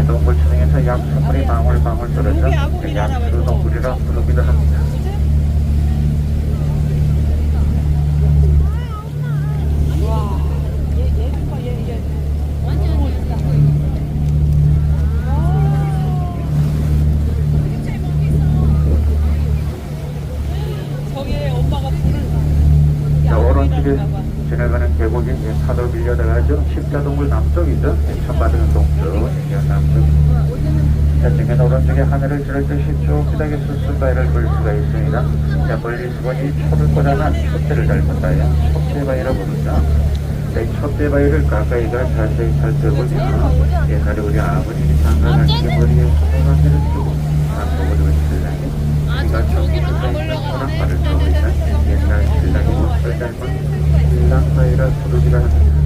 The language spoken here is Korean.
이 동굴층에서 약수물이 방울방울 떨어져 약수 동굴이라 부르기도 합니다. 오른쪽에 지나가는 계곡이 파도 밀려나가죠. 십자동굴 남쪽이죠. 천바등 동쪽, 지금 오른쪽에 하늘을 찌를 듯이 쭉 휘게 수수바위를 볼 수가 있습니다. 자, 멀리서보니 초를 꽂아난 촛대를 닮았다요. 촛대바위라고 부르죠. 자, 이 촛대바위를 가까이가 자세히 살펴보면 옛날에 우리 아버님이 장가가시기 머리에 소나기를 쓰고 한복을 신랑이 이가 저기로 가물려가는 발을 타고 있는 옛날 신랑의 모습을 닮은 신랑바위라 부르기도 합니다.